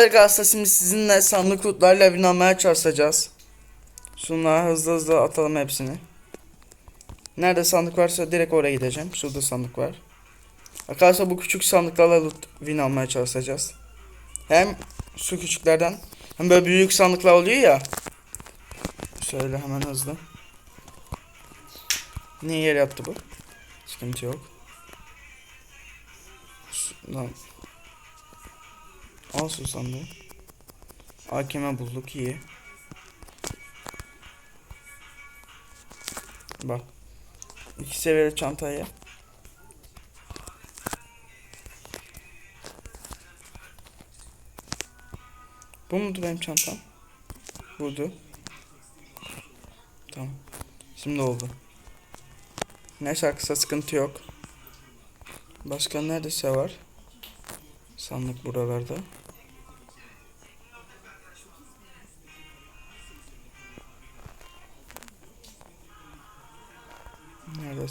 Evet arkadaşlar şimdi sizinle sandık lootlarla almaya çalışacağız. Şunları hızlı hızlı atalım hepsini. Nerede sandık varsa direkt oraya gideceğim. Şurada sandık var. Arkadaşlar bu küçük sandıklarla loot win almaya çalışacağız. Hem şu küçüklerden hem böyle büyük sandıklar oluyor ya. Şöyle hemen hızlı. Niye yer yaptı bu? Sıkıntı yok. Şuradan. Al şu sandığı. AKM bulduk iyi. Bak. İki seviyeli çantaya. Bu mudur benim çantam? Buydu. Tamam. Şimdi oldu. Neyse arkadaşlar sıkıntı yok. Başka neredeyse var. Sandık buralarda.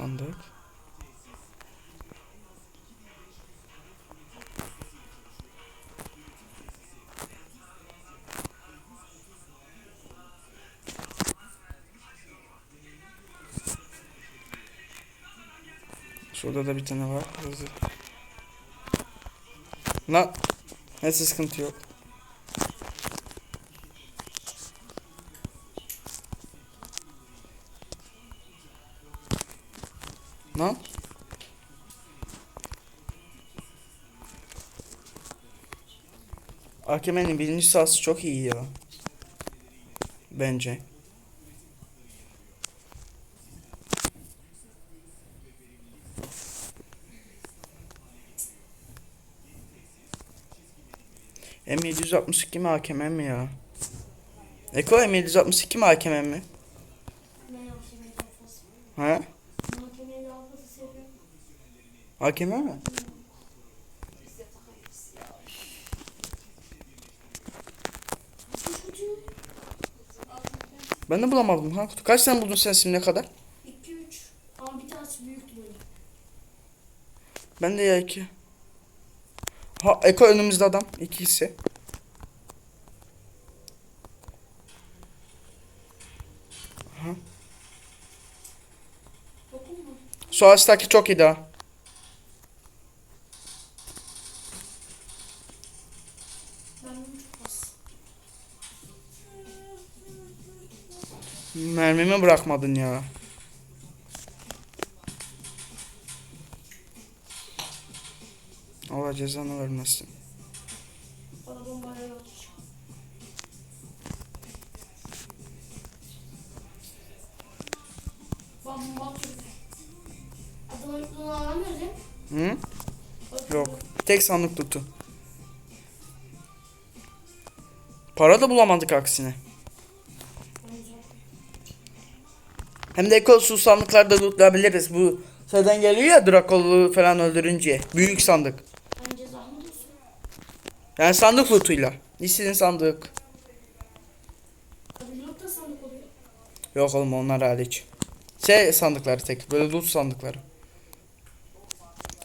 Sandık? Şurada da bir tane var. Hızlı. Lan. Neyse sıkıntı yok. AKM'nin birinci sahası çok iyi ya. Bence. M762 mi AKM mi ya? Eko M762 mi AKM mi? Ha? AKM mi? Ben de bulamadım ha. Kaç tane buldun sen şimdiye kadar? 2 3. Ama bir tanesi büyüktü böyle. Ben de ya iki. Ha Eko önümüzde adam. İkisi. Mu? Şu ağaçtaki çok iyi daha. Mermimi bırakmadın ya. Allah cezanı vermesin. Hı? Yok. Tek sandık tutu. Para da bulamadık aksine. Hem de Eko su sandıklarda lootlayabiliriz. Bu şeyden geliyor ya Drakol'u falan öldürünce. Büyük sandık. Yani sandık lootuyla. İstediğin sandık. Yok oğlum onlar hariç. Şey sandıkları tek. Böyle loot sandıkları.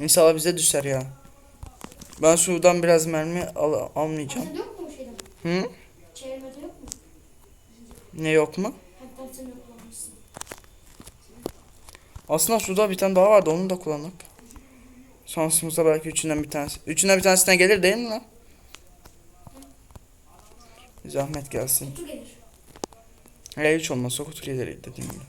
İnşallah bize düşer ya. Ben şuradan biraz mermi al almayacağım. Yok mu? Hı? Çevirmede yok mu? Ne yok mu? Hatta. Aslında şurada bir tane daha vardı onu da kullanıp. Şansımıza belki üçünden bir tanesi. Üçünden bir tanesinden gelir değil mi lan? Zahmet gelsin. Kutu gelir. Hele hiç olmazsa kutu gelir dediğim gibi.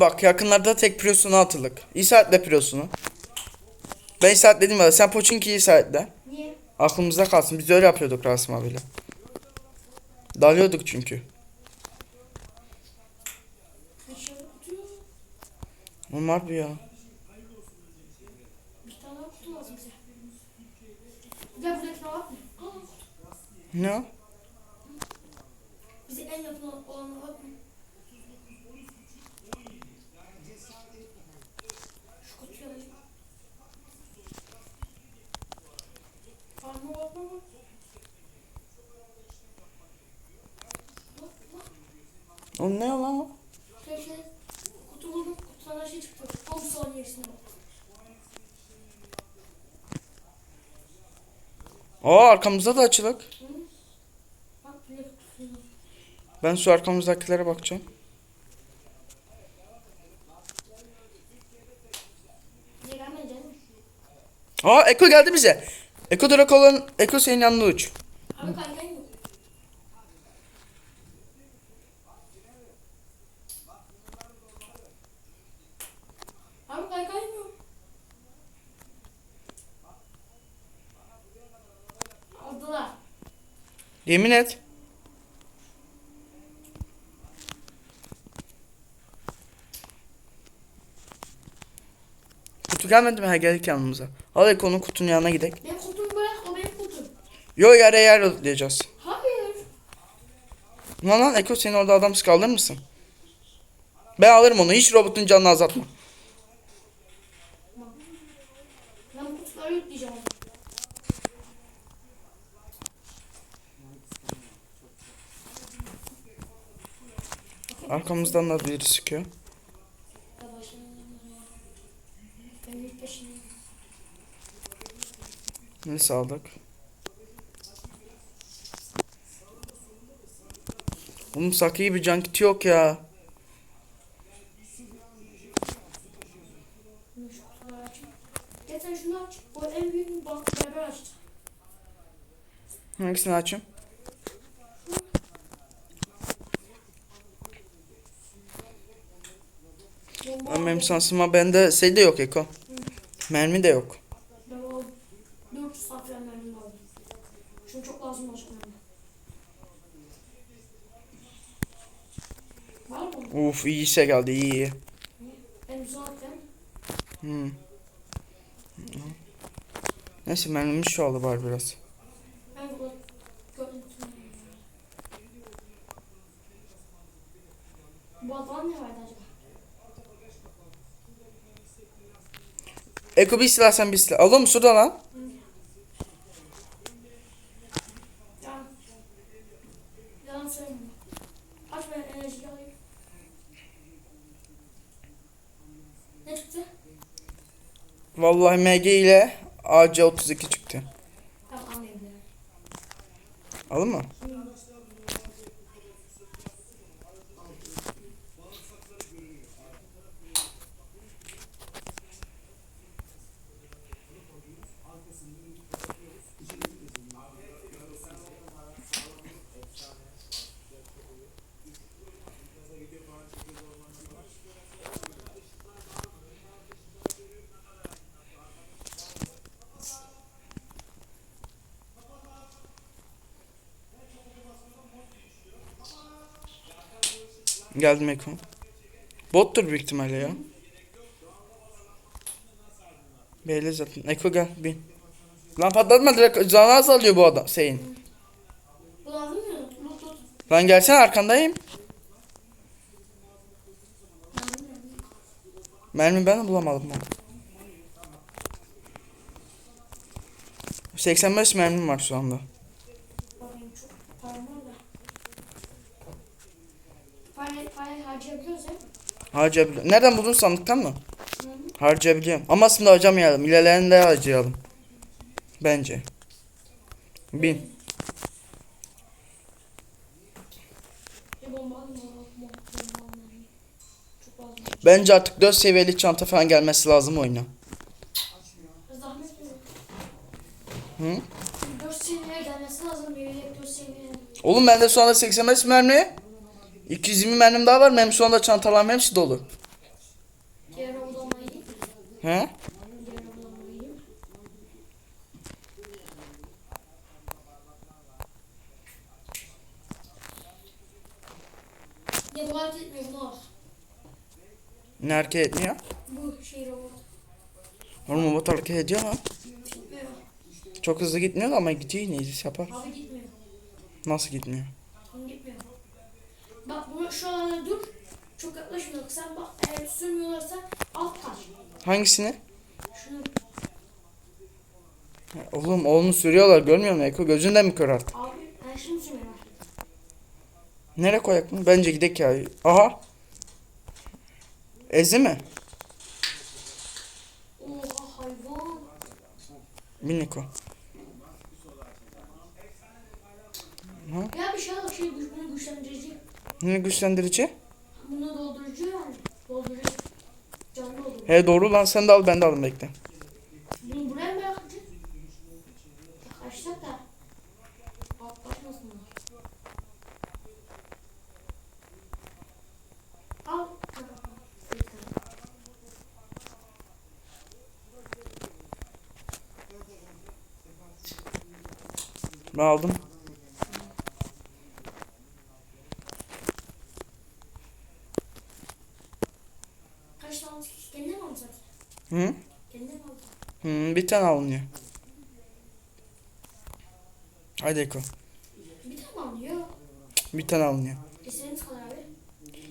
Bak yakınlarda tek pirosunu atılık. İşaretle pirosunu. Ben işaretledim ya sen Pochinki'yi işaretle. Niye? Aklımızda kalsın. Biz de öyle yapıyorduk Rasim abiyle. Dalıyorduk çünkü. Dışarı kutu yok. Oğlum bu ya. Bir tane daha kutu lazım bize. Gel buradaki ne var mı? Ne o? Bize en yakın olanı var mı? Şu kutuyu alayım. Farma bakma bak. Bak bak. Oğlum ne o lan o? Her şey çıktı. 10 saniye içinde bak. Aa arkamızda da açılık. Kutusu. Ben şu arkamızdakilere bakacağım. Aa Eko geldi bize. Eko direkt olan Eko senin yanına uç. Abi kaygan yok. Abi kaygan yok. Aldılar. Yemin et. Kutu gelmedi mi? Ha geldik yanımıza. Hadi Eko'nun kutunun yanına gidelim. Benim kutumu bırak o benim kutum. Yo yere yer ödeyeceğiz. Hayır. Lan lan Eko senin orada adam kaldırır mısın? Ben alırım onu. Hiç robotun canını azaltma. Ben bu kutuları yükleyeceğim. Arkamızdan da biri sıkıyor. Ne sağlık? Oğlum Saki gibi can kiti yok ya. Şunu aç. En büyük açtı. Hangisini açayım? Bomba Ama benim şansıma bende şey de yok Eko. Mermi de yok. Ben o 400 saat falan mermim aldım. Şunu çok lazım olacak mermi. Var mı? Uf iyi şey geldi iyi iyi. Ben güzel attım. Hmm. Neyse mermimiz şu oldu bari biraz. Bu adam ne vardı Eko bir silah sen bir silah. Mı şurada lan? Vallahi MG ile AC32 çıktı. Tamam anlayabilirim. Alın mı? Geldim Eko. Bottur büyük ihtimalle ya. Belli zaten. Eko gel bin. Lan patlatma direkt canı azalıyor bu adam tut. Lan gelsene arkandayım. Mermi ben de bulamadım onu. 85 mermim var şu anda. Bakayım çok param var da. Parayı, parayı harcayabiliyoruz ya. Harcayabiliyorum. Nereden buldun sandıktan mı? Hı hı. Harcayabiliyorum. Ama aslında harcamayalım. İlerlerinde harcayalım. Bence. Bin. Bence artık 4 seviyeli çanta falan gelmesi lazım oyuna. Hı? 4 seviyeye gelmesi lazım. Bir 4 seviyeye. Oğlum bende şu anda 85 mermi. 220 mermim daha var. Benim şu anda çantalarım hepsi dolu. He? Ne hareket etmiyor? Bu şey robot. Oğlum bot hareket ediyor lan. Çok hızlı gitmiyor ama gidiyor yine yapar. Abi gitmiyor. Nasıl gitmiyor? Bak bunu şu alana dur. Çok yaklaşmıyor. Sen bak eğer sürmüyorlarsa alt kaç. Hangisini? Şunu Ha, Oğlum oğlunu sürüyorlar görmüyor musun Eko? Gözünde mi kör artık? abi ben şimdi sürmüyorum. Nereye koyak bunu? Bence gidek ya. Aha. Ezi mi? Oha hayvan. Bin Eko. Ya bir şey al şey bunu güçlendirici. Ne güçlendirici? Bunu doldurucu yani. Doldurucu. Canlı olur. He doğru lan sen de al ben de alayım bekle. Bunu buraya mı bırakacağız? Yaklaşsak da. Al. Ben aldım. Kaç tane alacak? Kendine mi alacaksın? Hı? Kendine mi alacaksın? Tane alınıyor. Haydi Eko. Bir tane mi alıyor? Bir tane alınıyor. İstediğiniz kadar abi.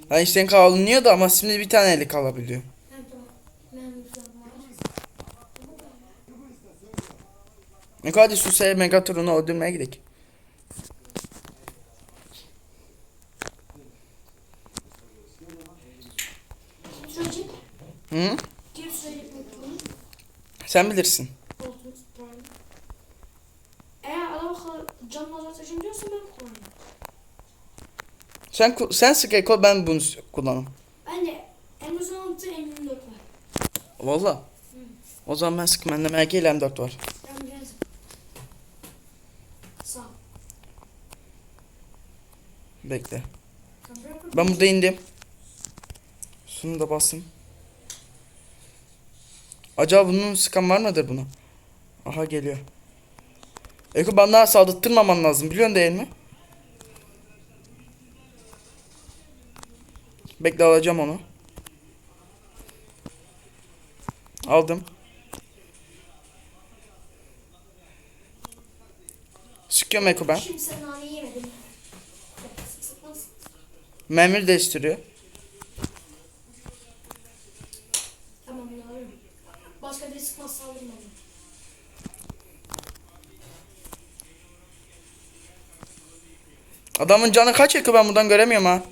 Yani alınıyor da ama şimdi bir tane eli kalabiliyor. Eko hadi Susa'ya Megatron'u öldürmeye gidelim. Hı? Sen bilirsin. Eğer adam canlı olarak taşınıyorsa ben kullanırım. Sen sen sık Eko ben bunu kullanırım. Ben de Amazon 6 M24 var. Valla. O zaman ben sık bende MG ile M4 var. Ben biraz sağ ol. Bekle. Ben burada indim. Şunu da basayım. Acaba bunun sıkan var mıdır bunu? Aha geliyor. Eko bana saldırttırmaman lazım biliyorsun değil mi? Bekle alacağım onu. Aldım. Sıkıyorum Eko ben. Şimdi sen yemedin. Memur değiştiriyor. Tamam bunu alırım. Başka biri sıkmaz saldırma bana. Adamın canı kaç Eko ben buradan göremiyorum ha.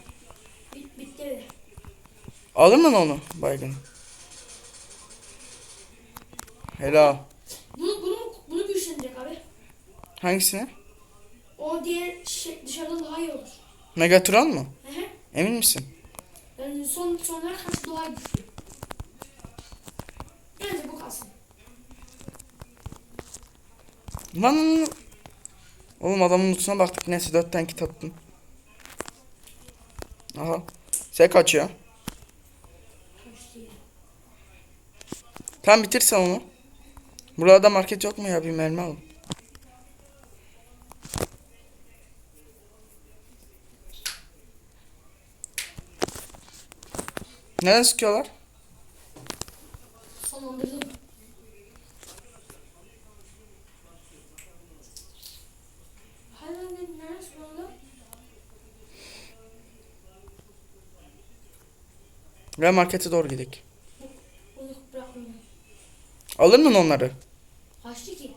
Bit, bitti. Alır mı onu baygın? Helal. Bunu, bunu, bunu güçlenecek abi. Hangisini? O diğer şey, dışarıda daha iyi olur. Megatron mu? Hı hı. Emin misin? Yani son sonlara karşı daha güçlü. Bence bu kalsın. Lan. Oğlum adamın lootuna baktık neyse 4 tane kit. Aha. Sen. Kaçtı ya. Tam bitirsen onu. Burada market yok mu ya bir mermi al. Neden sıkıyorlar? Ve markete doğru gidelim. Alır mı onları? Kaçtı ki?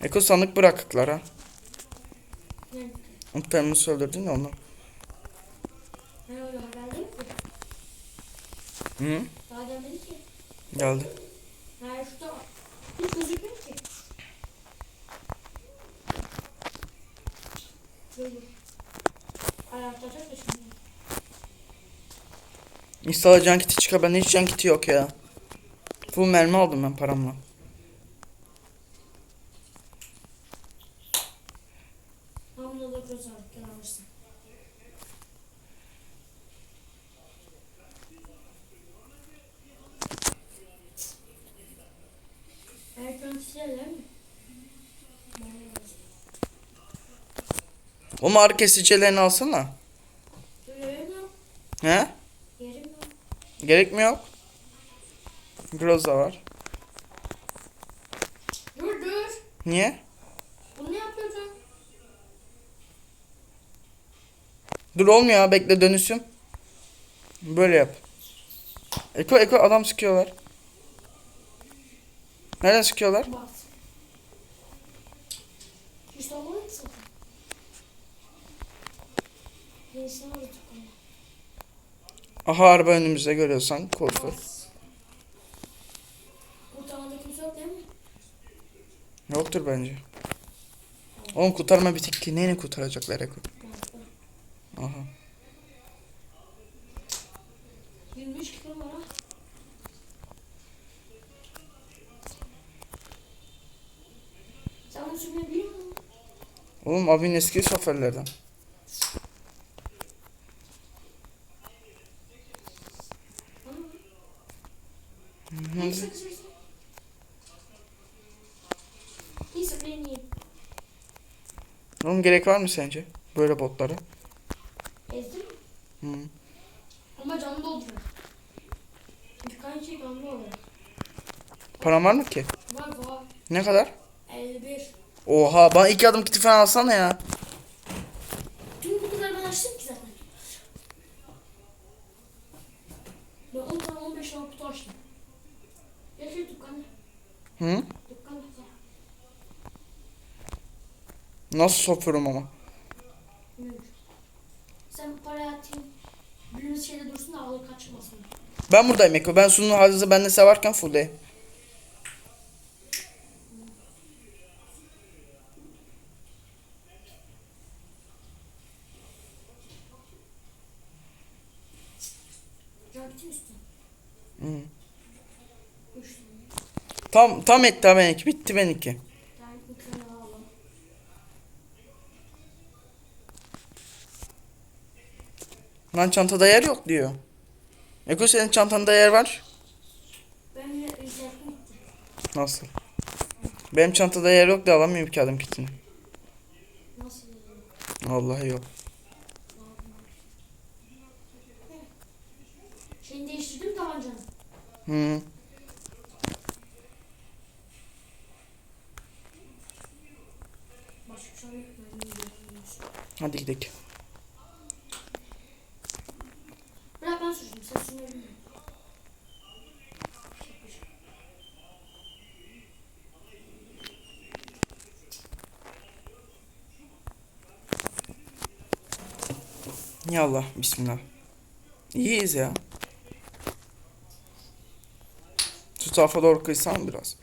Eko sandık bırakıklar ha. Optimus'u öldürdün ya onu. Hı? Daha gelmedi ki. Geldi. Hiç gözükmüyor ki. İnşallah can kiti çıkar. Bende hiç can kiti yok ya. Full mermi aldım ben paramla. O ağrı kesicilerini alsana. He? Gerek mi yok? Groza var. Dur dur. Niye? Bunu ne yapıyorsun? Dur olmuyor ha bekle dönüşüm. Böyle yap. Eko Eko adam sıkıyorlar. Nereden sıkıyorlar? Bas. İşte olmadı mı zaten? Aha araba önümüzde görüyorsan korku. Kurtarmada kimse yok değil mi? Yoktur bence. Oğlum kurtarma bitik ki. Neyini kurtaracaklar Eko? Aha. 23 kilo var ha. Sen bunu sürmeyi biliyor musun? Oğlum abinin eski şoförlerden. Neyse kız neyse. Neyse ben yiyeyim. Oğlum gerek var mı sence? Böyle botlara. Ezdin mi? Hı. Ama canlı dolduruyor. Birkaç şey canlı oluyor. Param var mı ki? Var var. Ne kadar? 51. Oha bana iki adım kiti falan alsana ya. Tüm kutuları ben açtım ki zaten. Ben 10 tane 15 tane kutu açtım. Şöyle dükkanı. Hı? Nasıl sofuyorum ama? Sen parayı atayım. Birimiz şeyde dursun da alır kaçmasın. Ben buradayım Eko. Ben sunum halinizi bende severken. Üç tane. Tam tam etti benimki. Bitti benimki. Lan çantada yer yok diyor. Eko senin çantanda yer var. Ben de. Nasıl? Benim çantada yer yok da alamıyorum ki adım kitini. Nasıl? Vallahi yok. Şeyini değiştirdim mi tabancanı? Hı. Şey. Hadi gidelim. Bırak ben süreceğim. Sen sürmeyi bilmiyorum. Ya Allah. Bismillah. İyiyiz ya. Şu tarafa doğru kıysam biraz.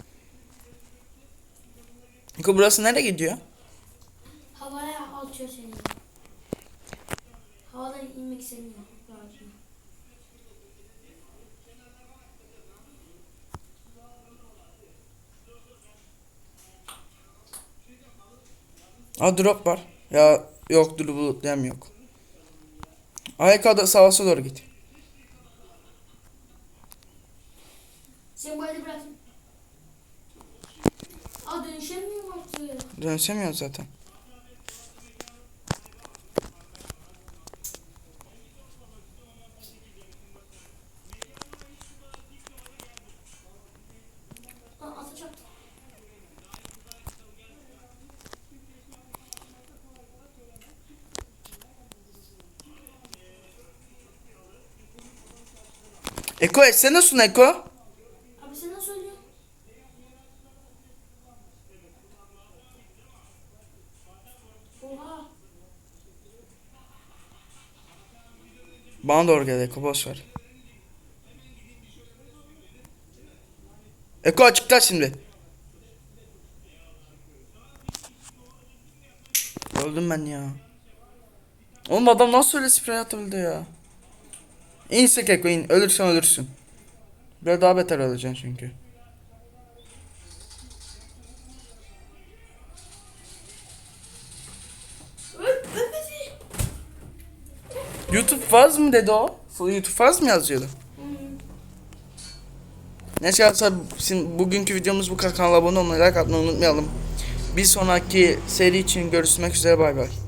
Eko burası nereye gidiyor? Havaya atıyor seni. Havadan inmek istemiyor. Aa drop var. Ya yok dur bulutlayan yok. Ayakada savaşa doğru git. Sen bu evde bırakayım. Aa dönüşemiyorum artık. Dönüşemiyoruz zaten. Aa atacak. Eko etsene sun Eko. Abi sen nasıl söylüyorsun? Oha. Bana doğru gel Eko boş ver. Eko açıkla şimdi. Öldüm ben ya. Oğlum adam nasıl öyle sprey atabildi ya? İn sık Eko in. Ölürsen ölürsün. Böyle daha beter öleceksin çünkü. YouTube faz mı dedi o? YouTube faz mı yazıyordu? Hmm. Neyse arkadaşlar bugünkü videomuz bu kadar. Kanala abone olmayı, like atmayı unutmayalım. Bir sonraki seri için görüşmek üzere bay bay.